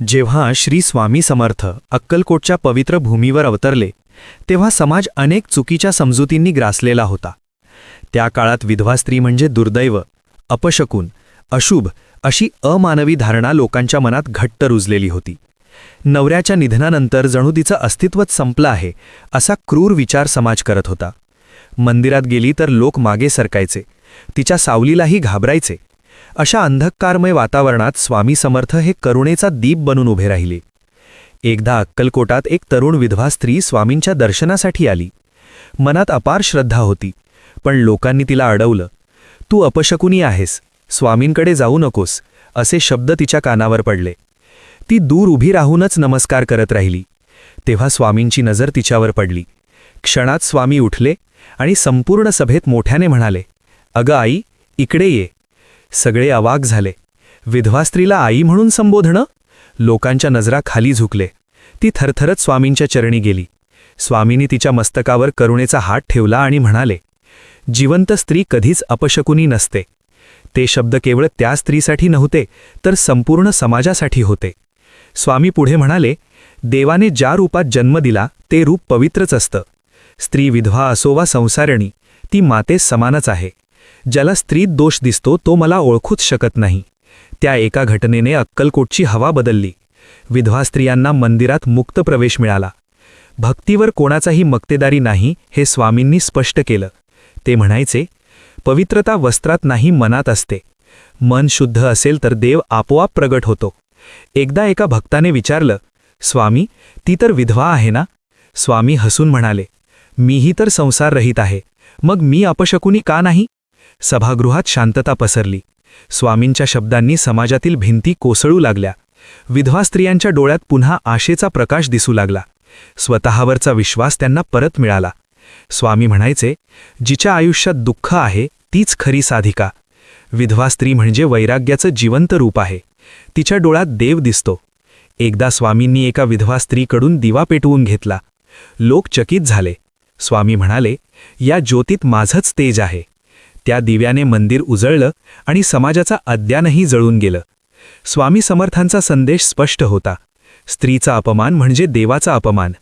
जेव्हा श्री स्वामी समर्थ अक्कलकोटच्या पवित्र भूमीवर अवतरले तेव्हा समाज अनेक चुकीच्या समजुतींनी ग्रासलेला होता. त्या काळात विधवा स्त्री म्हणजे दुर्दैव अपशकून अशुभ अशी अमानवी धारणा लोकांच्या मनात घट्ट रुजलेली होती. नवऱ्याच्या निधनानंतर जणू तिचं अस्तित्वच संपलं आहे असा क्रूर विचार समाज करत होता. मंदिरात गेली तर लोक मागे सरकायचे तिच्या सावलीलाही घाबरायचे अशा अंधकारमय वातावरणात स्वामी समर्थ हे करुणेचा दीप बनून उभे राहिले. एकदा अक्कलकोटात एक तरुण विधवा स्त्री स्वामींच्या दर्शनासाठी आली. मनात अपार श्रद्धा होती पण लोकांनी तिला अडवलं. तू अपशकुनी आहेस स्वामींकडे जाऊ नकोस असे शब्द तिच्या कानावर पडले. ती दूर उभी राहूनच नमस्कार करत राहिली. तेव्हा स्वामींची नजर तिच्यावर पडली. क्षणात स्वामी उठले आणि संपूर्ण सभेत मोठ्याने म्हणाले अगं आई इकडे ये. सगळे अवाक झाले. विधवा स्त्रीला आई म्हणून संबोधणं? लोकांच्या नजरा खाली झुकले. ती थरथरत स्वामींच्या चरणी गेली. स्वामींनी तिच्या मस्तकावर करुणेचा हात ठेवला आणि म्हणाले जिवंत स्त्री कधीच अपशकुनी नसते. ते शब्द केवळ त्या स्त्रीसाठी नव्हते तर संपूर्ण समाजासाठी होते. स्वामी पुढे म्हणाले देवाने ज्या रूपात जन्म दिला ते रूप पवित्रच असतं. स्त्री विधवा असो वा संसारिणी ती मातेस समानच आहे. ज्याला स्त्रीत दोष दिसतो तो मला ओळखूच शकत नाही. त्या एका घटनेने अक्कलकोटची हवा बदलली. विधवा स्त्रियांना मंदिरात मुक्त प्रवेश मिळाला. भक्तीवर कोणाचाही मक्तेदारी नाही हे स्वामींनी स्पष्ट केलं. ते म्हणायचे पवित्रता वस्त्रात नाही मनात असते. मन शुद्ध असेल तर देव आपोआप प्रगट होतो. एकदा एका भक्ताने विचारलं स्वामी ती तर विधवा आहे ना? स्वामी हसून म्हणाले मीही तर संसार रहित आहे. मग मी अपशकुनी का नाही? सभागृहात शांतता पसरली. स्वामींच्या शब्दांनी समाजातील भिंती कोसळू लागल्या. विधवा स्त्रियांच्या डोळ्यात पुन्हा आशेचा प्रकाश दिसू लागला. स्वतःवरचा विश्वास त्यांना परत मिळाला. स्वामी म्हणायचे जिच्या आयुष्यात दुःख आहे तीच खरी साधिका. विधवा स्त्री म्हणजे वैराग्याचं जिवंत रूप आहे. तिच्या डोळ्यात देव दिसतो. एकदा स्वामींनी एका विधवा स्त्रीकडून दिवा पेटवून घेतला. लोक चकित झाले. स्वामी म्हणाले या ज्योतीत माझंच तेज आहे. त्या दिव्याने मंदिर उजळलं आणि समाजाचा अज्ञानही जळून गेलं. स्वामी समर्थांचा संदेश स्पष्ट होता. स्त्रीचा अपमान म्हणजे देवाचा अपमान.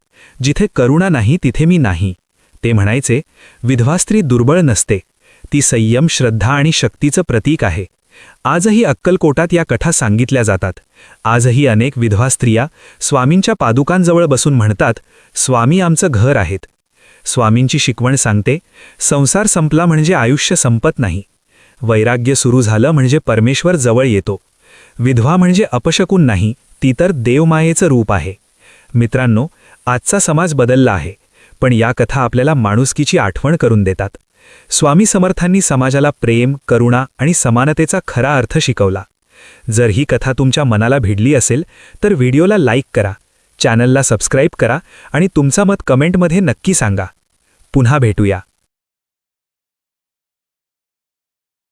जिथे करुणा नाही तिथे मी नाही. ते म्हणायचे विधवा स्त्री दुर्बळ नसते. ती संयम श्रद्धा आणि शक्तीचं प्रतीक आहे. आजही अक्कलकोटात या कथा सांगितल्या जातात. आजही अनेक विधवा स्त्रिया स्वामींच्या पादुकांजवळ बसून म्हणतात स्वामी आमचं घर आहेत. स्वामींची शिकवण सांगते संसार संपला म्हणजे आयुष्य संपत नाही. वैराग्य सुरू झालं म्हणजे परमेश्वर जवळ येतो. विधवा म्हणजे अपशकून नाही ती तर देवमायेचं रूप आहे. मित्रांनो आजचा समाज बदलला आहे पण या कथा आपल्याला माणुसकीची आठवण करून देतात. स्वामी समर्थांनी समाजाला प्रेम करुणा आणि समानतेचा खरा अर्थ शिकवला. जर ही कथा तुमच्या मनाला भिडली असेल तर व्हिडिओला लाईक करा. चॅनलला सबस्क्राईब करा आणि तुमचा मत कमेंटमध्ये नक्की सांगा. पुन्हा भेटूया.